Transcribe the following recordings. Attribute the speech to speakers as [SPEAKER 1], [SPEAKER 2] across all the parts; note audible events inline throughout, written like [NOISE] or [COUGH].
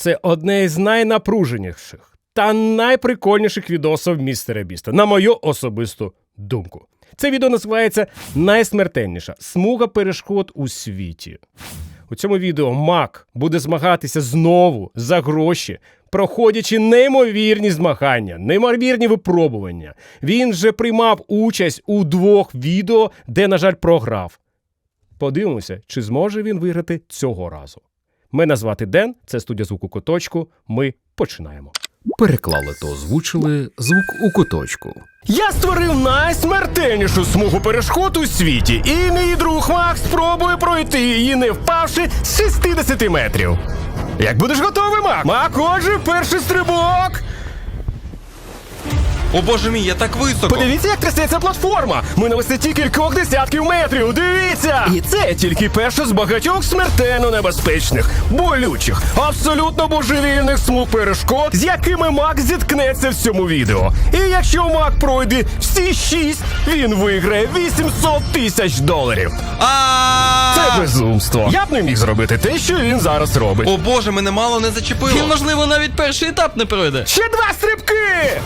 [SPEAKER 1] Це одне із найнапруженіших та найприкольніших відосів містера Біста, на мою особисту думку. Це відео називається Найсмертельніша смуга перешкод у світі. У цьому відео Мак буде змагатися знову за гроші, проходячи неймовірні змагання, неймовірні випробування. Він вже приймав участь у двох відео, де, на жаль, програв. Подивимося, чи зможе він виграти цього разу. Мене звати Ден, це студія звуку куточку. Ми починаємо.
[SPEAKER 2] Переклали та озвучили звук у куточку.
[SPEAKER 1] Я створив найсмертельнішу смугу перешкод у світі, і мій друг Макс спробує пройти її, не впавши з 60 метрів. Як будеш готовий, Мак? Мак, отже, перший стрибок.
[SPEAKER 3] О боже мій, я так високо.
[SPEAKER 1] Подивіться, як трясеться платформа. Ми на висоті кількох десятків метрів. Дивіться! І це тільки перша з багатьох смертельно небезпечних, болючих, абсолютно божевільних смуг перешкод, з якими Мак зіткнеться в цьому відео. І якщо Мак пройде всі шість, він виграє 800 тисяч доларів.
[SPEAKER 3] А
[SPEAKER 1] Це безумство. Я б не міг зробити те, що він зараз робить.
[SPEAKER 3] О боже, мене мало не зачепило.
[SPEAKER 4] Він, можливо, навіть перший етап не пройде.
[SPEAKER 1] Ще два стрибки!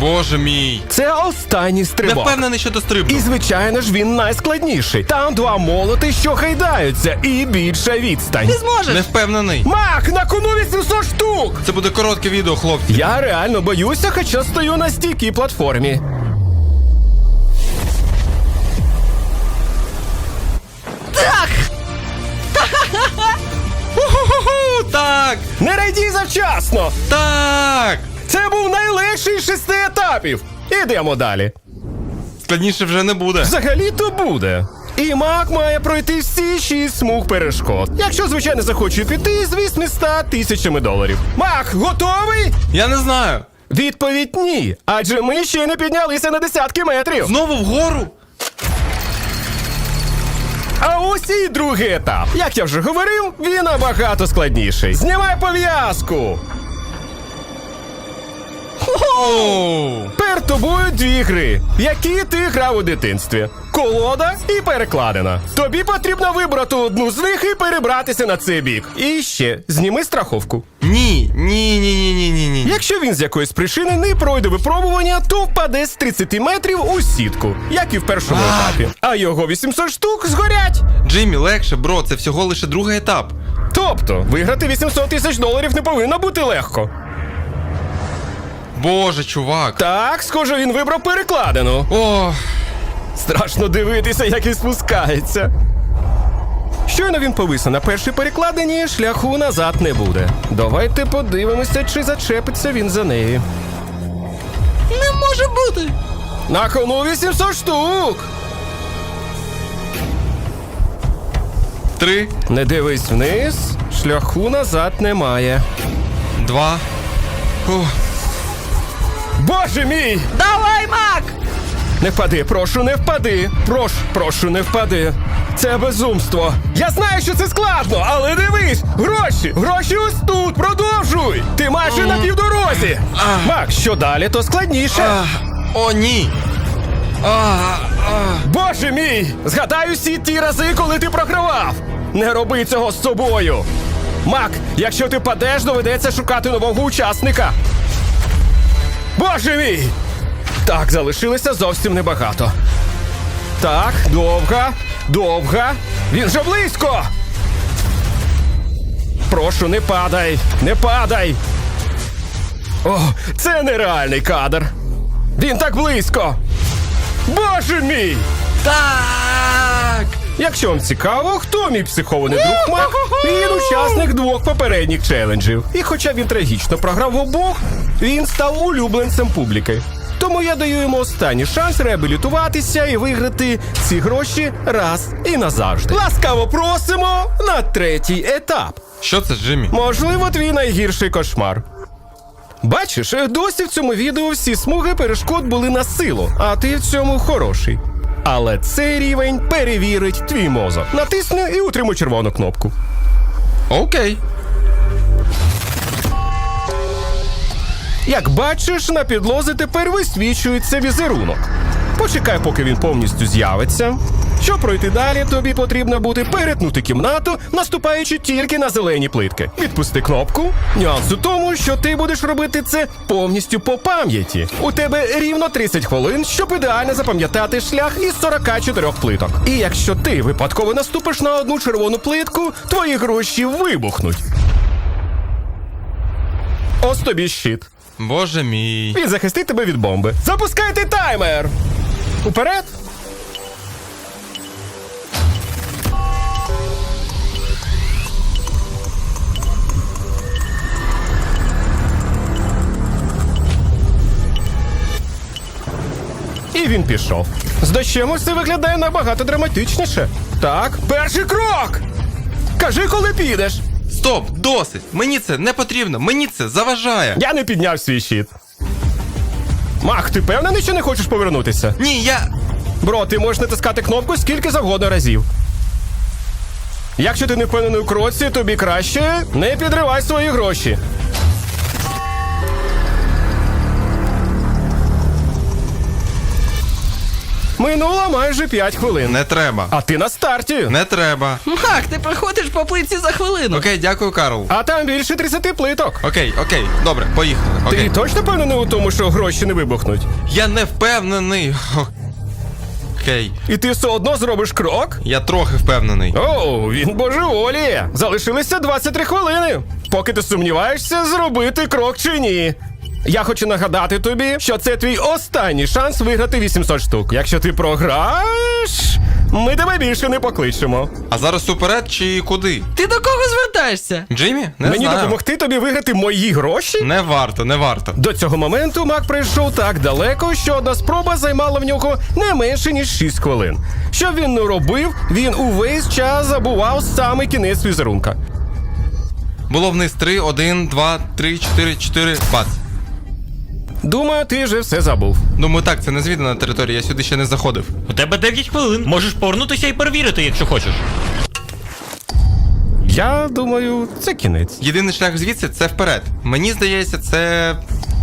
[SPEAKER 3] Боже мій.
[SPEAKER 1] Це останній
[SPEAKER 3] Не
[SPEAKER 1] стрибок.
[SPEAKER 3] впевнений, що ти стрибнув.
[SPEAKER 1] І звичайно ж він найскладніший. Там два молоти, що гайдаються, і більша відстань.
[SPEAKER 4] Ти зможеш.
[SPEAKER 3] Не впевнений.
[SPEAKER 1] Мак, на кону 800 штук!
[SPEAKER 3] Це буде коротке відео, хлопці.
[SPEAKER 1] Я реально боюся, хоча стою на стійкій платформі.
[SPEAKER 3] Уху-ху-ху, Так!
[SPEAKER 1] Не радій завчасно!
[SPEAKER 3] Так!
[SPEAKER 1] Це був з шести етапів. Ідемо далі.
[SPEAKER 3] Складніше вже не буде.
[SPEAKER 1] Взагалі-то буде. І Мак має пройти всі шість смуг перешкод. Якщо, звичайно, захоче піти з 800 тисячами доларів. Мак, готовий?
[SPEAKER 3] Я не знаю.
[SPEAKER 1] Відповідь ні. Адже ми ще не піднялися на десятки метрів.
[SPEAKER 3] Знову вгору?
[SPEAKER 1] А ось і другий етап. Як я вже говорив, він набагато складніший. Знімай пов'язку. Перед тобою дві гри, які ти грав у дитинстві: колода і перекладина. Тобі потрібно вибрати одну з них і перебратися на цей бік. І ще зніми страховку.
[SPEAKER 3] Ні, ні, ні, ні, ні, ні, ні.
[SPEAKER 1] Якщо він з якоїсь причини не пройде випробування, то впаде з 30 метрів у сітку, як і в першому
[SPEAKER 3] А.
[SPEAKER 1] етапі. А його 800 штук згорять.
[SPEAKER 3] Джиммі, легше, бро, це всього лише другий етап.
[SPEAKER 1] Тобто, виграти 800 тисяч доларів не повинно бути легко.
[SPEAKER 3] Боже, чувак.
[SPEAKER 1] Так, схоже, він вибрав перекладину.
[SPEAKER 3] О,
[SPEAKER 1] Страшно дивитися, як він спускається. Щойно він повисе на першій перекладині, шляху назад не буде. Давайте подивимося, чи зачепиться він за неї.
[SPEAKER 4] Не може бути.
[SPEAKER 1] На кону 800 штук!
[SPEAKER 3] три,
[SPEAKER 1] Не дивись вниз, шляху назад немає.
[SPEAKER 3] два. О,
[SPEAKER 1] Боже мій!
[SPEAKER 4] Давай, Мак!
[SPEAKER 1] Не впади, прошу, не впади. Прошу, прошу, не впади. Це безумство. Я знаю, що це складно, але дивись! Гроші! Гроші ось тут! Продовжуй! Ти майже на півдорозі! Мак, що далі, то складніше.
[SPEAKER 3] о, ні.
[SPEAKER 1] Боже мій! Згадай усі ті рази, коли ти програвав! Не роби цього з собою! Мак, якщо ти падеш, доведеться шукати нового учасника. Боже мій! Так, залишилося зовсім небагато. Так, довга, довга. Він же близько. Прошу, не падай, не падай. О, це нереальний кадр. Він так близько. Боже мій!
[SPEAKER 3] Так!
[SPEAKER 1] Якщо вам цікаво, хто мій психований друг Мак, він учасник двох попередніх челенджів. І хоча він трагічно програв в обох, він став улюбленцем публіки. Тому я даю йому останній шанс реабілітуватися і виграти ці гроші раз і назавжди. Ласкаво просимо на третій етап.
[SPEAKER 3] Що це, Джиммі?
[SPEAKER 1] Можливо, твій найгірший кошмар. Бачиш, досі в цьому відео всі смуги перешкод були на силу, а ти в цьому хороший. Але цей рівень перевірить твій мозок. Натисни і утримуй червону кнопку.
[SPEAKER 3] Окей.
[SPEAKER 1] Як бачиш, на підлозі тепер висвічується візерунок. Почекай, поки він повністю з'явиться. Щоб пройти далі, тобі потрібно буде перетнути кімнату, наступаючи тільки на зелені плитки. Відпусти кнопку. Нюанс у тому, що ти будеш робити це повністю по пам'яті. У тебе рівно 30 хвилин, щоб ідеально запам'ятати шлях із 44 плиток. І якщо ти випадково наступиш на одну червону плитку, твої гроші вибухнуть. Ось тобі щит.
[SPEAKER 3] Боже мій.
[SPEAKER 1] Він захистить тебе від бомби. Запускайте таймер! Уперед! Він пішов. З дощем це виглядає набагато драматичніше. Так, перший крок! Кажи, коли підеш.
[SPEAKER 3] Стоп, досить. Мені це не потрібно. Мені це заважає.
[SPEAKER 1] Я не підняв свій щит. Мах, ти певний, що не хочеш повернутися?
[SPEAKER 3] Ні, я.
[SPEAKER 1] Бро, ти можеш натискати кнопку скільки завгодно разів. Якщо ти не впевнений у кроці, тобі краще не підривай свої гроші. Минуло майже 5 хвилин.
[SPEAKER 3] Не треба.
[SPEAKER 1] А ти на старті.
[SPEAKER 3] Не треба.
[SPEAKER 4] Мак, ти проходиш по плитці за хвилину.
[SPEAKER 3] Окей, дякую, Карл.
[SPEAKER 1] А там більше 30 плиток.
[SPEAKER 3] Окей, окей, добре, поїхали.
[SPEAKER 1] Ти точно впевнений у тому, що гроші не вибухнуть?
[SPEAKER 3] Я не впевнений. Окей,
[SPEAKER 1] І ти все одно зробиш крок?
[SPEAKER 3] я трохи впевнений.
[SPEAKER 1] Оу, він божеволіє. Залишилися 23 хвилини. Поки ти сумніваєшся, зробити крок чи ні. Я хочу нагадати тобі, що це твій останній шанс виграти 800 штук. Якщо ти програєш, ми тебе більше не покличемо.
[SPEAKER 3] А зараз уперед чи куди?
[SPEAKER 4] Ти до кого звертаєшся?
[SPEAKER 3] Джиммі? Не
[SPEAKER 1] Мені
[SPEAKER 3] знаю.
[SPEAKER 1] допомогти тобі виграти мої гроші?
[SPEAKER 3] Не варто, не варто.
[SPEAKER 1] До цього моменту Мак прийшов так далеко, що одна спроба займала в нього не менше ніж 6 хвилин. Що він не робив, він увесь час забував саме кінець візерунка.
[SPEAKER 3] Було вниз 3, 1, 2, 3, 4, 4, бац.
[SPEAKER 1] Думаю, ти вже все забув.
[SPEAKER 3] Думаю, так, це не звідана територія, я сюди ще не заходив.
[SPEAKER 5] У тебе 9 хвилин. Можеш повернутися і перевірити, якщо хочеш.
[SPEAKER 1] Я думаю, це кінець.
[SPEAKER 3] Єдиний шлях звідси це вперед. Мені здається, це.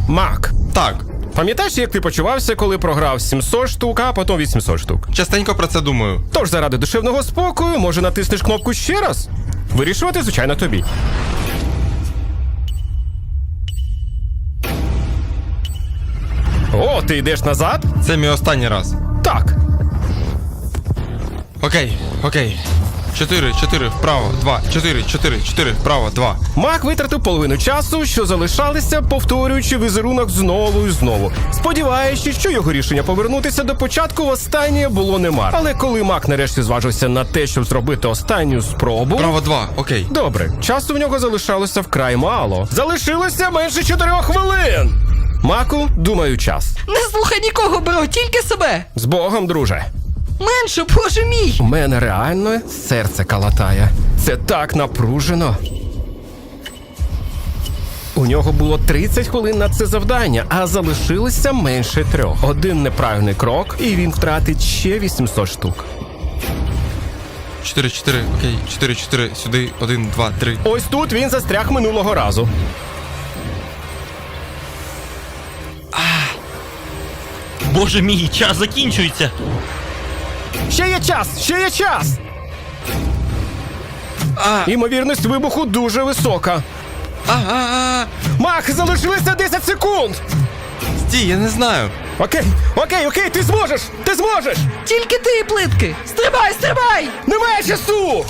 [SPEAKER 1] Мак.
[SPEAKER 3] Так.
[SPEAKER 1] Пам'ятаєш, як ти почувався, коли програв 700 штук, а потім 800 штук?
[SPEAKER 3] Частенько про це думаю.
[SPEAKER 1] Тож заради душевного спокою, може натиснеш кнопку ще раз? Вирішувати, звичайно, тобі. О, ти йдеш назад?
[SPEAKER 3] Це мій останній раз.
[SPEAKER 1] Так.
[SPEAKER 3] Окей, окей. 4, 4, вправо, 2, 4, 4, 4, вправо, 2.
[SPEAKER 1] Мак витратив половину часу, що залишалися, повторюючи візерунок знову і знову, сподіваючись, що його рішення повернутися до початку востаннє було немар. Але коли Мак нарешті зважився на те, щоб зробити останню спробу.
[SPEAKER 3] Вправо 2, окей.
[SPEAKER 1] Добре, часу в нього залишалося вкрай мало. Залишилося менше чотирьох хвилин. Маку, думаю, час.
[SPEAKER 4] Не слухай нікого, бро, тільки себе.
[SPEAKER 1] З Богом, друже.
[SPEAKER 4] Менше, боже мій.
[SPEAKER 1] У мене реально серце калатає. Це так напружено. У нього було 30 хвилин на це завдання, а залишилося менше трьох. Один неправильний крок, і він втратить ще 800 штук.
[SPEAKER 3] 4, 4, окей, 4, 4, сюди, 1, 2, 3.
[SPEAKER 1] Ось тут він застряг минулого разу.
[SPEAKER 5] Боже мій, час закінчується.
[SPEAKER 1] Ще є час! Ще є час!
[SPEAKER 3] А,
[SPEAKER 1] Імовірність вибуху дуже висока.
[SPEAKER 3] а, а, а.
[SPEAKER 1] Мах, залишилося 10 секунд!
[SPEAKER 3] Стій, я не знаю.
[SPEAKER 1] Окей, окей, окей, ти зможеш! Ти зможеш!
[SPEAKER 4] Тільки ти плитки. Стрибай, стрибай!
[SPEAKER 1] Немає часу!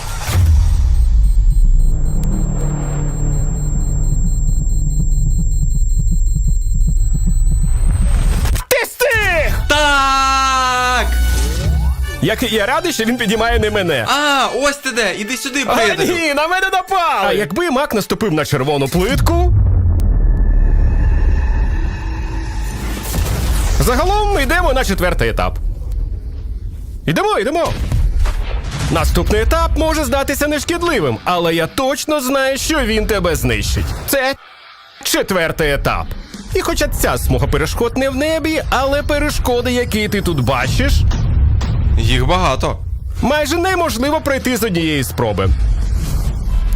[SPEAKER 1] Як я радий, що він підіймає не мене.
[SPEAKER 3] А, ось ти де, іди сюди,
[SPEAKER 1] А,
[SPEAKER 3] приятелю.
[SPEAKER 1] ні, на мене напали! А якби Мак наступив на червону плитку. Загалом ми йдемо на четвертий етап. Йдемо, йдемо. Наступний етап може здатися нешкідливим, але я точно знаю, що він тебе знищить. Це четвертий етап. І хоча ця смуга перешкод не в небі, але перешкоди, які ти тут бачиш,
[SPEAKER 3] Їх багато.
[SPEAKER 1] майже неможливо пройти з однієї спроби.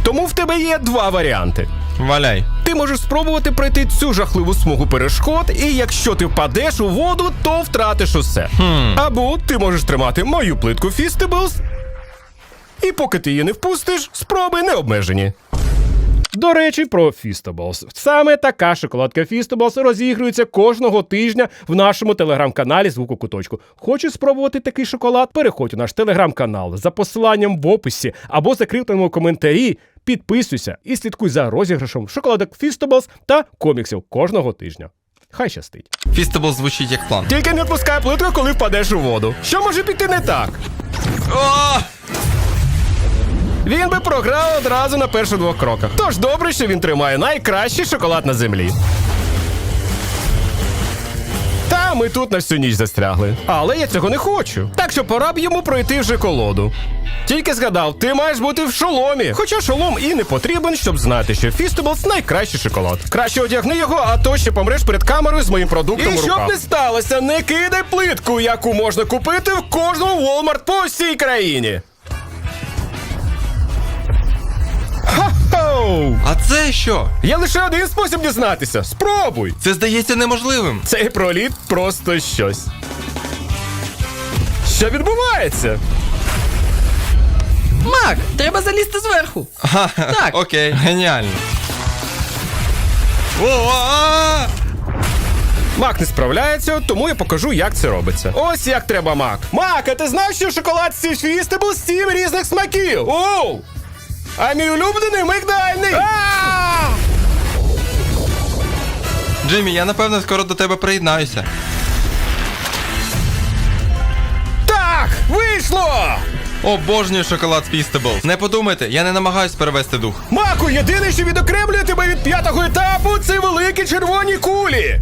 [SPEAKER 1] Тому в тебе є два варіанти:
[SPEAKER 3] Валяй.
[SPEAKER 1] Ти можеш спробувати пройти цю жахливу смугу перешкод, і якщо ти впадеш у воду, то втратиш усе. Або ти можеш тримати мою плитку Фістеблс, і поки ти її не впустиш, спроби не обмежені. До речі, про Feastables. Саме така шоколадка Feastables розігрується кожного тижня в нашому телеграм-каналі Звуку Куточку. Хочеш спробувати такий шоколад? Переходь у наш телеграм-канал за посиланням в описі або закріпленому коментарі. Підписуйся і слідкуй за розіграшом шоколадок Feastables та коміксів кожного тижня. Хай щастить.
[SPEAKER 3] Фістебл звучить як план.
[SPEAKER 1] Тільки не відпускай плитку, коли впадеш у воду. Що може піти не так?
[SPEAKER 3] О!
[SPEAKER 1] Він би програв одразу на перших двох кроках. Тож добре, що він тримає найкращий шоколад на землі. Та ми тут на всю ніч застрягли. Але я цього не хочу. Так що пора б йому пройти вже колоду. Тільки згадав, ти маєш бути в шоломі. Хоча шолом і не потрібен, щоб знати, що Фістеблс найкращий шоколад. Краще одягни його, а то ще помреш перед камерою з моїм продуктом. І
[SPEAKER 3] у
[SPEAKER 1] щоб не сталося, не кидай плитку, яку можна купити в кожному Walmart по всій країні. Ха-хоу!
[SPEAKER 3] А це що?
[SPEAKER 1] Є лише один спосіб дізнатися. Спробуй!
[SPEAKER 3] Це здається неможливим.
[SPEAKER 1] Цей проліт просто щось. Що відбувається?
[SPEAKER 4] Мак, треба залізти зверху. Так.
[SPEAKER 3] Окей, геніально.
[SPEAKER 1] Мак не справляється, тому я покажу, як це робиться. Ось як треба мак. Мак, а ти знав, що шоколад з фістебл з сім різних смаків? Оу! А мій улюблений мигдальний!
[SPEAKER 3] Джиммі, я напевно скоро до тебе приєднаюся.
[SPEAKER 1] Так, вийшло!
[SPEAKER 3] Обожнюю шоколад Фістебл. Не подумайте, я не намагаюсь перевести дух.
[SPEAKER 1] Маку, єдине, що відокремлює тебе від п'ятого етапу, це великі червоні кулі.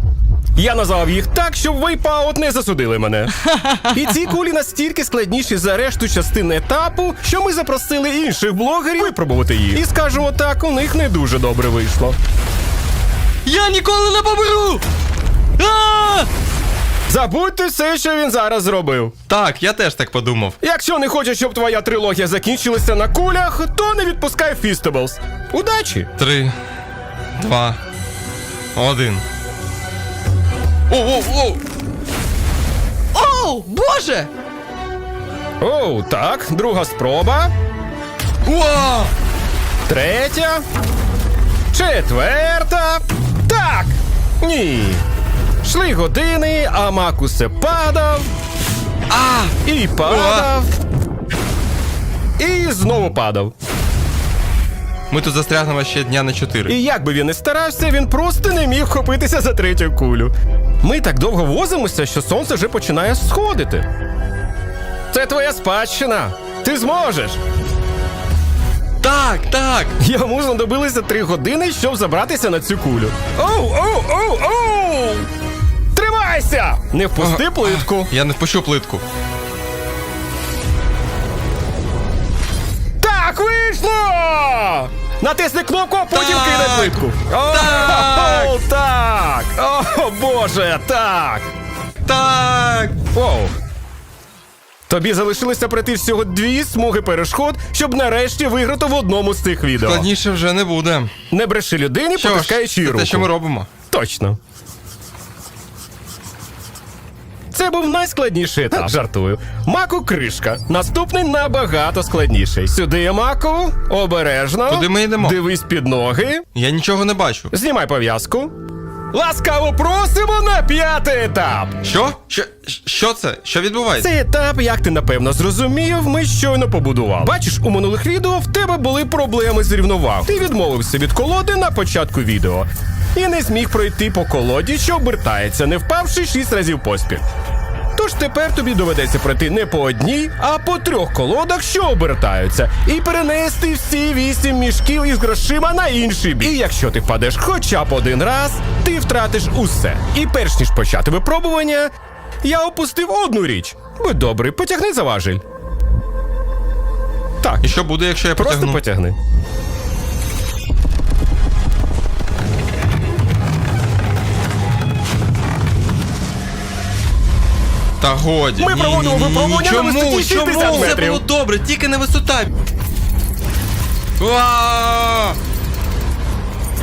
[SPEAKER 1] Я назвав їх так, щоб вейпаут не засудили мене. І ці кулі настільки складніші за решту частин етапу, що ми запросили інших блогерів випробувати їх. І скажемо так, у них не дуже добре вийшло.
[SPEAKER 4] Я ніколи не поберу! А!
[SPEAKER 1] Забудьте все, що він зараз зробив.
[SPEAKER 3] Так, я теж так подумав.
[SPEAKER 1] Якщо не хочеш, щоб твоя трилогія закінчилася на кулях, то не відпускай Фістеблс. Удачі!
[SPEAKER 3] Три, два, один. О, о, о!
[SPEAKER 4] Оу, боже!
[SPEAKER 1] Оу, так, друга спроба.
[SPEAKER 3] Уа!
[SPEAKER 1] Третя. Четверта. Так. Ні. Шли години, а Мак усе падав.
[SPEAKER 3] А!
[SPEAKER 1] І падав. І знову падав.
[SPEAKER 3] Ми тут застрягнемо ще дня на чотири.
[SPEAKER 1] І як би він не старався, він просто не міг вхопитися за третю кулю. Ми так довго возимося, що сонце вже починає сходити. Це твоя спадщина. Ти зможеш.
[SPEAKER 3] Так, так!
[SPEAKER 1] Йому знадобилися три години, щоб забратися на цю кулю. Оу, оу, оу, оу! Тримайся! Не впусти плитку.
[SPEAKER 3] Я не впущу плитку.
[SPEAKER 1] Так, вийшло! Натисни кнопку, а потім
[SPEAKER 3] Так!
[SPEAKER 1] кине плитку. О,
[SPEAKER 3] Так!
[SPEAKER 1] о, [LAUGHS] так! О, Боже, так!
[SPEAKER 3] Так!
[SPEAKER 1] Оу. Тобі залишилося пройти всього дві смуги перешкод, щоб нарешті виграти в одному з цих відео.
[SPEAKER 3] Складніше вже не буде.
[SPEAKER 1] Не бреши людині,
[SPEAKER 3] Що ж,
[SPEAKER 1] потискаючи її
[SPEAKER 3] це
[SPEAKER 1] руку.
[SPEAKER 3] те, що ми робимо.
[SPEAKER 1] Точно. Це був найскладніший етап. Жартую. Маку кришка. Наступний набагато складніший. Сюди, Маку, обережно.
[SPEAKER 3] Куди ми йдемо?
[SPEAKER 1] Дивись під ноги.
[SPEAKER 3] Я нічого не бачу.
[SPEAKER 1] Знімай пов'язку. Ласкаво просимо на п'ятий етап.
[SPEAKER 3] Що? Що, що це? Що відбувається?
[SPEAKER 1] Цей етап, як ти напевно зрозумів, ми щойно побудували. Бачиш, у минулих відео в тебе були проблеми з рівновагою. Ти відмовився від колоди на початку відео і не зміг пройти по колоді, що обертається, не впавши шість разів поспіль. Тож тепер тобі доведеться пройти не по одній, а по трьох колодах, що обертаються, і перенести всі вісім мішків із грошима на інший бік. І якщо ти впадеш хоча б один раз, ти втратиш усе. І перш ніж почати випробування, я опустив одну річ. Будь добрий, потягни за важіль. Так,
[SPEAKER 3] І що буде, якщо я
[SPEAKER 1] просто
[SPEAKER 3] потягну?
[SPEAKER 1] потягни.
[SPEAKER 3] Та годі.
[SPEAKER 1] Ми проводимо випробування на висоті 60
[SPEAKER 3] Чому? Все
[SPEAKER 1] метрів.
[SPEAKER 3] було добре, тільки не висота. Уа!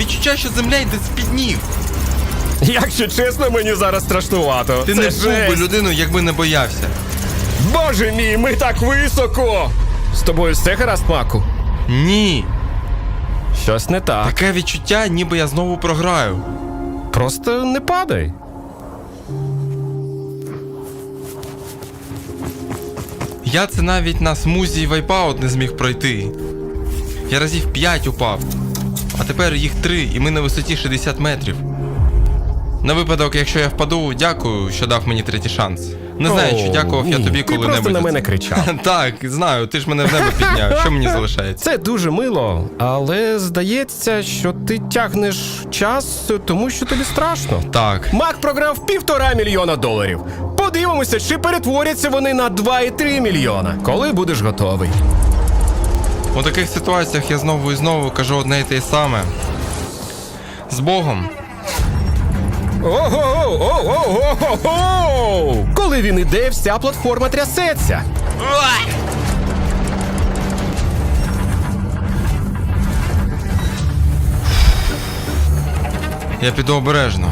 [SPEAKER 3] Відчуття, що земля йде з-під ніг.
[SPEAKER 1] Якщо чесно, мені зараз страшнувато.
[SPEAKER 3] Ти
[SPEAKER 1] Це
[SPEAKER 3] не був би
[SPEAKER 1] жесть.
[SPEAKER 3] людиною, якби не боявся.
[SPEAKER 1] Боже мій, ми так високо! З тобою все гаразд, Маку?
[SPEAKER 3] Ні.
[SPEAKER 1] Щось не так.
[SPEAKER 3] Таке відчуття, ніби я знову програю.
[SPEAKER 1] Просто не падай.
[SPEAKER 3] Я це навіть на смузі вайпаут не зміг пройти. Я разів 5 упав. А тепер їх 3, і ми на висоті 60 метрів. На випадок, якщо я впаду, дякую, що дав мені третій шанс. Не знаю, чи дякував я тобі коли-небудь.
[SPEAKER 1] просто на мене кричав. [LAUGHS]
[SPEAKER 3] Так, знаю, ти ж мене в небо підняв. Що мені [LAUGHS] залишається?
[SPEAKER 1] Це дуже мило, але здається, що ти тягнеш час, тому що тобі страшно.
[SPEAKER 3] Так.
[SPEAKER 1] Мак програв півтора мільйона доларів. Подивимося, чи перетворяться вони на 2,3 мільйона. Коли будеш готовий.
[SPEAKER 3] У таких ситуаціях я знову і знову кажу одне і те саме. З Богом.
[SPEAKER 1] Ого-го-го-го-го-го! Коли він іде, вся платформа трясеться.
[SPEAKER 3] Я піду обережно.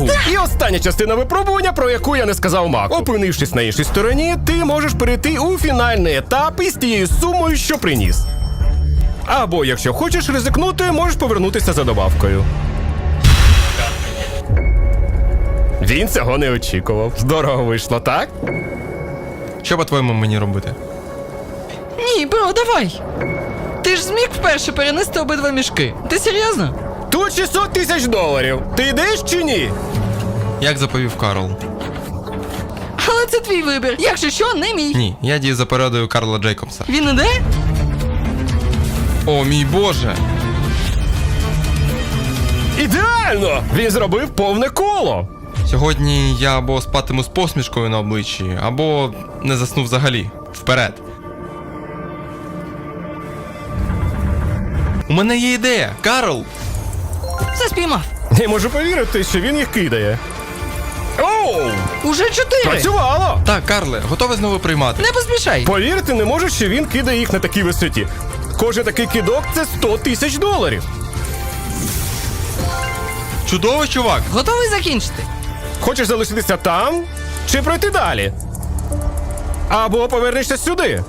[SPEAKER 1] Оу! І остання частина випробування, про яку я не сказав Маку. Опинившись на іншій стороні, ти можеш перейти у фінальний етап із тією сумою, що приніс. Або, якщо хочеш ризикнути, можеш повернутися за добавкою. Він цього не очікував. Здорово вийшло, так?
[SPEAKER 3] Що по-твоєму мені робити?
[SPEAKER 4] Ні, бро, давай. Ти ж зміг вперше перенести обидва мішки. Ти серйозно?
[SPEAKER 1] Тут 600 тисяч доларів. Ти йдеш чи ні?
[SPEAKER 3] Як заповів Карл?
[SPEAKER 4] Але це твій вибір. Якщо що, не мій.
[SPEAKER 3] Ні, я дію за порадою Карла Джейкобса.
[SPEAKER 4] Він іде?
[SPEAKER 3] О, мій Боже!
[SPEAKER 1] Ідеально! Він зробив повне коло.
[SPEAKER 3] Сьогодні я або спатиму з посмішкою на обличчі, або не засну взагалі. Вперед. У мене є ідея. Карл!
[SPEAKER 4] Все спіймав.
[SPEAKER 1] Не можу повірити, що він їх кидає. Оу!
[SPEAKER 4] Уже чотири.
[SPEAKER 1] Працювало!
[SPEAKER 3] Так, Карле, готовий знову приймати.
[SPEAKER 4] Не поспішай.
[SPEAKER 1] Повірити не можу, що він кидає їх на такій висоті. Кожен такий кидок це 100 тисяч доларів.
[SPEAKER 3] Чудово, чувак!
[SPEAKER 4] Готовий закінчити?
[SPEAKER 1] Хочеш залишитися там чи пройти далі? Або повернешся сюди.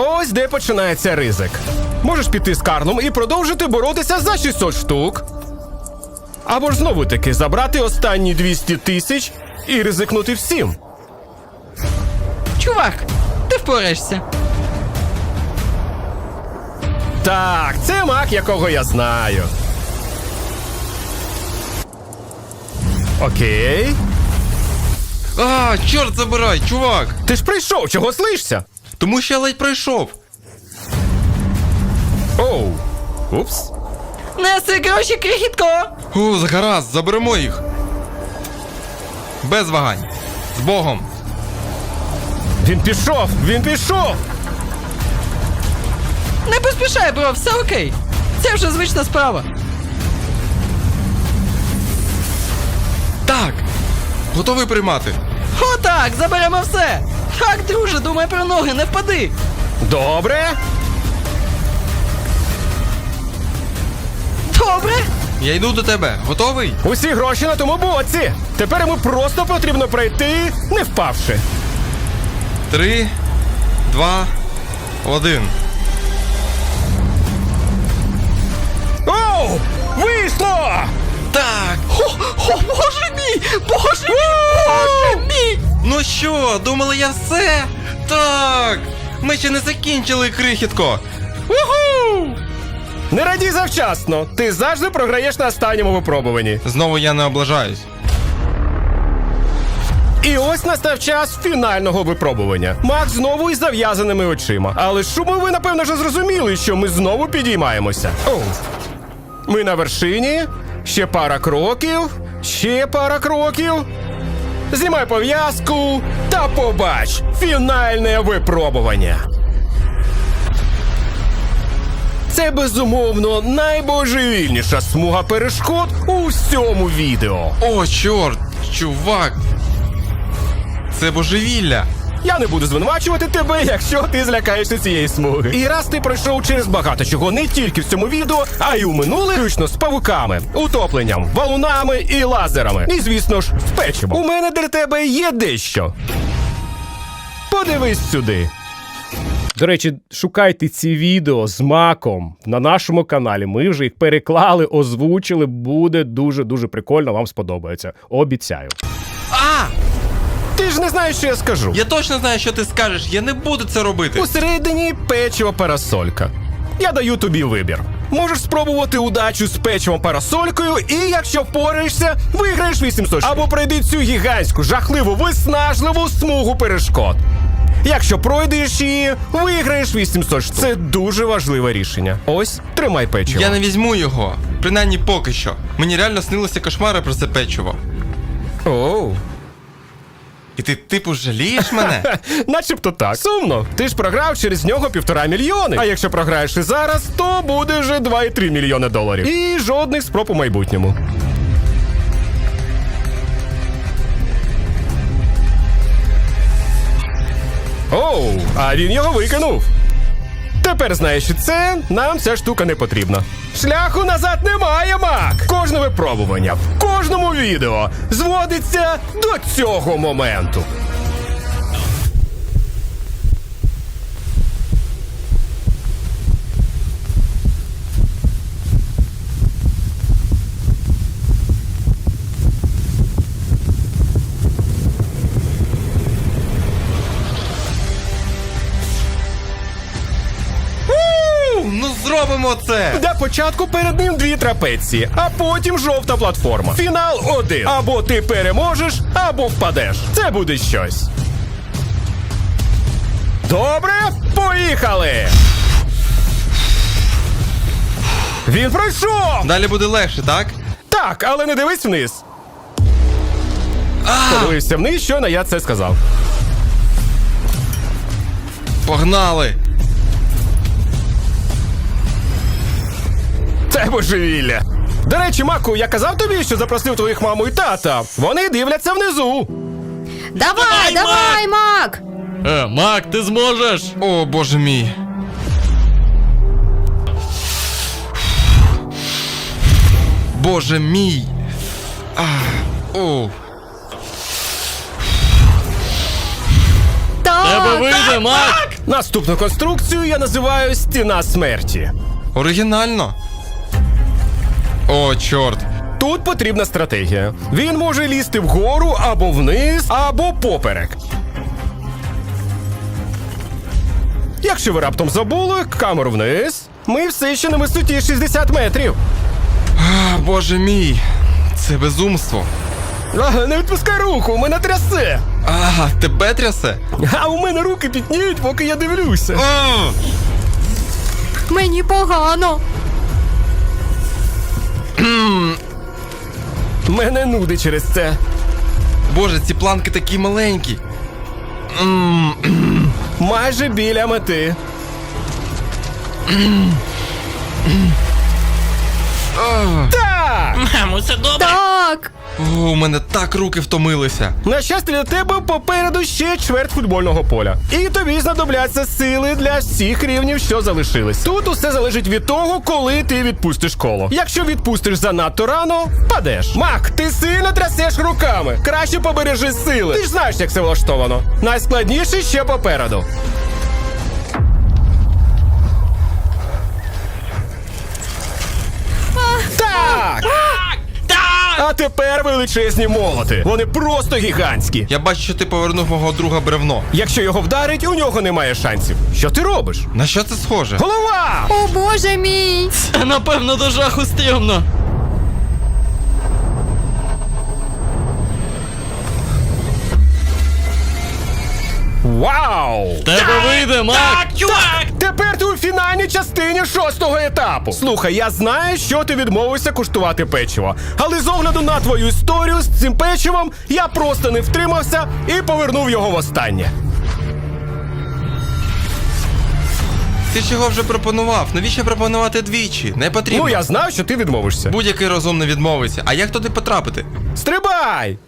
[SPEAKER 1] Ось де починається ризик. Можеш піти з Карлом і продовжити боротися за 600 штук. Або ж знову таки забрати останні 200 тисяч і ризикнути всім.
[SPEAKER 4] Чувак, ти впораєшся.
[SPEAKER 1] Так, це маг, якого я знаю. Окей.
[SPEAKER 3] А, чорт забирай, чувак!
[SPEAKER 1] Ти ж прийшов, чого слишся?
[SPEAKER 3] Тому що я ледь пройшов.
[SPEAKER 1] Оу. Упс.
[SPEAKER 4] Неси гроші, крихітко.
[SPEAKER 3] О, гаразд, заберемо їх. Без вагань. З Богом.
[SPEAKER 1] Він пішов! Він пішов!
[SPEAKER 4] Не поспішай, бро, все окей. Це вже звична справа.
[SPEAKER 3] Так. Готовий приймати.
[SPEAKER 4] Отак, заберемо все. Так, друже, думай про ноги, не впади.
[SPEAKER 1] Добре.
[SPEAKER 4] Добре?
[SPEAKER 3] Я йду до тебе. Готовий?
[SPEAKER 1] Усі гроші на тому боці. Тепер йому просто потрібно пройти, не впавши.
[SPEAKER 3] Три, два, один.
[SPEAKER 1] Оу! Вийшло!
[SPEAKER 3] Так.
[SPEAKER 4] О, о, боже мій! Боже мій! Боже мій!
[SPEAKER 3] Ну що, думали я все? Так. Ми ще не закінчили, крихітко.
[SPEAKER 1] Уху! Не радій завчасно. Ти завжди програєш на останньому випробуванні.
[SPEAKER 3] Знову я не облажаюсь.
[SPEAKER 1] І ось настав час фінального випробування. Макс знову із зав'язаними очима. Але ж шуму ви, напевно, вже зрозуміли, що ми знову підіймаємося. Оу. Ми на вершині. Ще пара кроків. Ще пара кроків. Знімай пов'язку та побач фінальне випробування. Це безумовно найбожевільніша смуга перешкод у всьому відео.
[SPEAKER 3] О, чорт, чувак. Це божевілля.
[SPEAKER 1] Я не буду звинувачувати тебе, якщо ти злякаєшся цієї смуги. І раз ти пройшов через багато чого не тільки в цьому відео, а й у минуле, включно з павуками, утопленням, валунами і лазерами. І звісно ж, з печивом. У мене для тебе є дещо. Подивись сюди. До речі, шукайте ці відео з маком на нашому каналі. Ми вже їх переклали, озвучили. Буде дуже дуже прикольно. Вам сподобається. Обіцяю. Ж не знаєш, що я скажу.
[SPEAKER 3] Я точно знаю, що ти скажеш. Я не буду це робити.
[SPEAKER 1] Усередині печиво парасолька. Я даю тобі вибір. Можеш спробувати удачу з печивом парасолькою, і якщо впораєшся, виграєш 800 штук. Або пройди цю гігантську, жахливу, виснажливу смугу перешкод. Якщо пройдеш її, виграєш 800 штук. Це дуже важливе рішення. Ось, тримай печиво.
[SPEAKER 3] Я не візьму його. Принаймні поки що. Мені реально снилися кошмари про це печиво.
[SPEAKER 1] Оу.
[SPEAKER 3] І ти типу жалієш мене? [LAUGHS]
[SPEAKER 1] Начебто так. Сумно. Ти ж програв через нього півтора мільйони. А якщо програєш і зараз, то буде вже 2,3 мільйони доларів. І жодних спроб у майбутньому. Оу, а він його викинув. Тепер знаєш, що це нам ця штука не потрібна. Шляху назад немає, Мак! Кожне випробування в кожному відео зводиться до цього моменту.
[SPEAKER 3] Зробимо це!
[SPEAKER 1] Для початку перед ним дві трапеції, а потім жовта платформа. Фінал один. Або ти переможеш, або впадеш. Це буде щось. Добре, поїхали! Він пройшов!
[SPEAKER 3] Далі буде легше, так?
[SPEAKER 1] Так, але не дивись вниз. Подивився вниз, що на я це сказав.
[SPEAKER 3] Погнали!
[SPEAKER 1] Це божевілля. До речі, Маку, я казав тобі, що запросив твоїх маму і тата. Вони дивляться внизу.
[SPEAKER 6] Давай, давай, Мак!
[SPEAKER 5] Е, Мак, ти зможеш!
[SPEAKER 3] О, боже мій. Боже мій. А, о.
[SPEAKER 6] Так,
[SPEAKER 5] Тебе вийде, Мак!
[SPEAKER 1] Наступну конструкцію я називаю стіна смерті.
[SPEAKER 3] Оригінально. О, чорт.
[SPEAKER 1] Тут потрібна стратегія. Він може лізти вгору або вниз, або поперек. Якщо ви раптом забули, камеру вниз. Ми все ще на висоті 60 метрів.
[SPEAKER 3] А, боже мій. Це безумство.
[SPEAKER 1] А, не відпускай руку, у мене трясе.
[SPEAKER 3] А, тебе трясе?
[SPEAKER 1] А у мене руки пітніють, поки я дивлюся.
[SPEAKER 3] О!
[SPEAKER 6] мені погано.
[SPEAKER 1] Мене нудить через це.
[SPEAKER 3] Боже, ці планки такі маленькі.
[SPEAKER 1] Майже біля мети. Так!
[SPEAKER 5] Мамо, це добре?
[SPEAKER 6] Так.
[SPEAKER 3] У мене так руки втомилися.
[SPEAKER 1] На щастя для тебе попереду ще чверть футбольного поля. І тобі знадобляться сили для всіх рівнів, що залишились. Тут усе залежить від того, коли ти відпустиш коло. Якщо відпустиш занадто рано, падеш. Мак, ти сильно трясеш руками. Краще побережи сили. Ти ж знаєш, як це влаштовано. Найскладніше ще попереду. Так! А тепер величезні молоти. Вони просто гігантські.
[SPEAKER 3] Я бачу, що ти повернув мого друга бревно.
[SPEAKER 1] Якщо його вдарить, у нього немає шансів. Що ти робиш?
[SPEAKER 3] На що це схоже?
[SPEAKER 1] Голова!
[SPEAKER 6] О боже мій!
[SPEAKER 4] Це напевно до жаху стрьомно.
[SPEAKER 1] Вау!
[SPEAKER 5] Тебе вийде, Мак!
[SPEAKER 1] Так! Тепер ти у фінальній частині шостого етапу. Слухай, я знаю, що ти відмовився куштувати печиво. Але з огляду на твою історію з цим печивом я просто не втримався і повернув його востаннє.
[SPEAKER 3] Ти ж його вже пропонував. Навіщо пропонувати двічі? Не потрібно.
[SPEAKER 1] Ну я знав, що ти відмовишся.
[SPEAKER 3] Будь-який розумний відмовиться. А як туди потрапити?
[SPEAKER 1] Стрибай!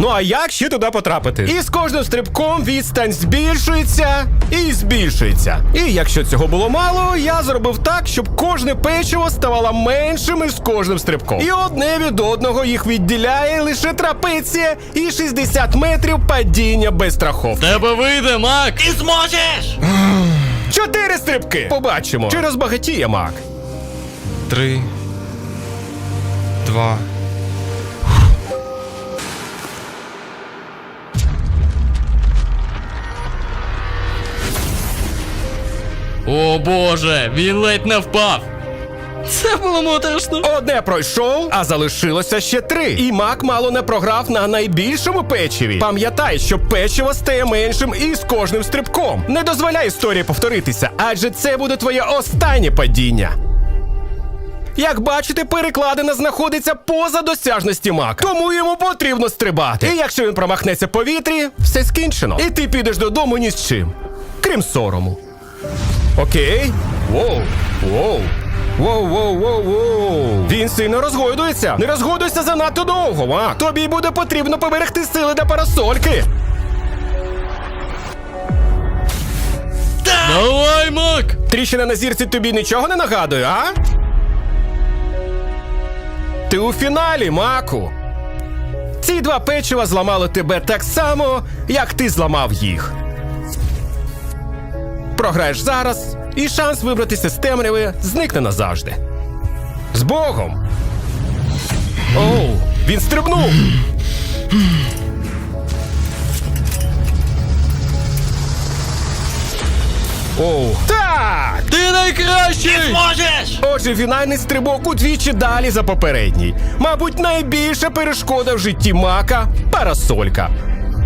[SPEAKER 1] Ну а як ще туди потрапити? І з кожним стрибком відстань збільшується і збільшується. І якщо цього було мало, я зробив так, щоб кожне печиво ставало меншим із кожним стрибком. І одне від одного їх відділяє лише трапеція і 60 метрів падіння без страховки.
[SPEAKER 4] Тебе вийде, Мак!
[SPEAKER 5] Ти зможеш!
[SPEAKER 1] Чотири стрибки! Побачимо, чи розбагатіє мак.
[SPEAKER 3] Три. Два.
[SPEAKER 4] О боже, він ледь не впав. Це було моторошно.
[SPEAKER 1] Одне пройшов, а залишилося ще три. І мак мало не програв на найбільшому печиві. Пам'ятай, що печиво стає меншим із кожним стрибком. Не дозволяй історії повторитися, адже це буде твоє останнє падіння. Як бачите, перекладина знаходиться поза досяжності мака, тому йому потрібно стрибати. І якщо він промахнеться в повітрі, все скінчено. І ти підеш додому ні з чим, крім сорому. Окей. Воу. Воу. Воу, воу, воу, воу. Він сильно розгойдується. Не розгойдуйся занадто довго, Мак. Тобі буде потрібно поберегти сили для парасольки.
[SPEAKER 4] Давай, Мак!
[SPEAKER 1] Тріщина на зірці тобі нічого не нагадує, а? Ти у фіналі, Маку. Ці два печива зламали тебе так само, як ти зламав їх. Програєш зараз, і шанс вибратися з темряви зникне назавжди. З Богом! Оу, він стрибнув! Оу. Так!
[SPEAKER 4] Ти найкращий!
[SPEAKER 5] Можеш!
[SPEAKER 1] Отже, фінальний стрибок удвічі далі за попередній. Мабуть, найбільша перешкода в житті мака парасолька.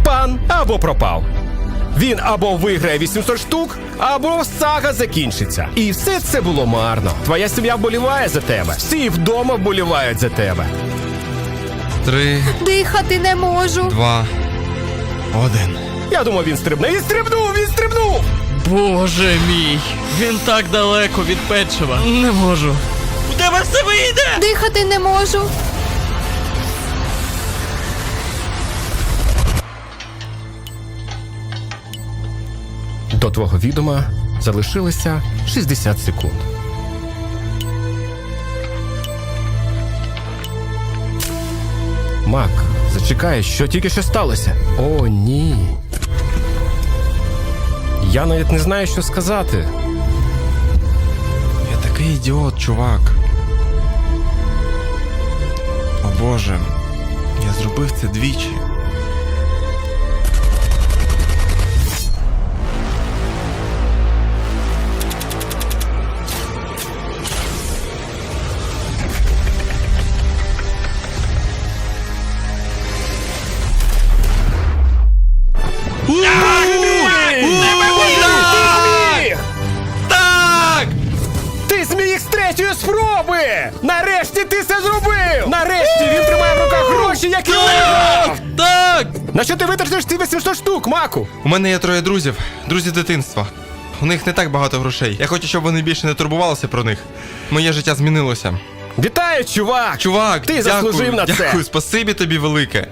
[SPEAKER 1] Пан або пропав. Він або виграє 800 штук, або сага закінчиться. І все це було марно. Твоя сім'я вболіває за тебе. Всі вдома вболівають за тебе.
[SPEAKER 3] Три.
[SPEAKER 6] Дихати не можу.
[SPEAKER 3] Два. Один.
[SPEAKER 1] Я думав, він стрибне. Він стрибнув! Він стрибнув!
[SPEAKER 4] Боже мій! Він так далеко від печива. Не можу.
[SPEAKER 5] У тебе все вийде!
[SPEAKER 6] Дихати не можу.
[SPEAKER 1] До твого відома залишилося 60 секунд. Мак, зачекай, що тільки що сталося? О, ні. Я навіть не знаю, що сказати.
[SPEAKER 3] Я такий ідіот, чувак. О боже, я зробив це двічі.
[SPEAKER 1] Які!
[SPEAKER 4] Так!
[SPEAKER 1] На що ти витратиш ці 800 штук, Маку?
[SPEAKER 3] У мене є троє друзів, друзі дитинства. У них не так багато грошей. Я хочу, щоб вони більше не турбувалися про них. Моє життя змінилося.
[SPEAKER 1] Вітаю, чувак!
[SPEAKER 3] Чувак,
[SPEAKER 1] Ти
[SPEAKER 3] дякую,
[SPEAKER 1] заслужив на це.
[SPEAKER 3] Дякую, спасибі тобі велике.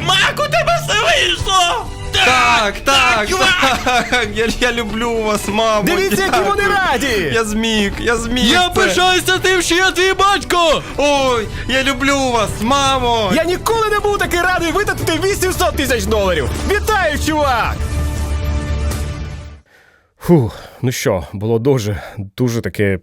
[SPEAKER 5] Маку, тебе все вийшло!
[SPEAKER 3] Так, так, так. Я, я люблю вас, мамо.
[SPEAKER 1] Дивіться, які
[SPEAKER 3] дякую.
[SPEAKER 1] вони раді!
[SPEAKER 3] Я зміг, я зміг.
[SPEAKER 4] Я
[SPEAKER 3] це.
[SPEAKER 4] пишаюся тим, що я твій батько!
[SPEAKER 3] Ой, я люблю вас, мамо.
[SPEAKER 1] Я ніколи не був такий радий витратити 800 тисяч доларів! Вітаю, чувак! Фух, ну що, було дуже, дуже таке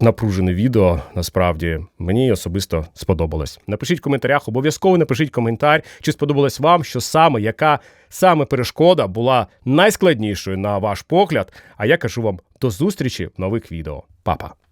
[SPEAKER 1] напружене відео. Насправді мені особисто сподобалось. Напишіть в коментарях, обов'язково напишіть коментар, чи сподобалось вам, що саме, яка саме перешкода була найскладнішою на ваш погляд. А я кажу вам до зустрічі в нових відео. Па-па!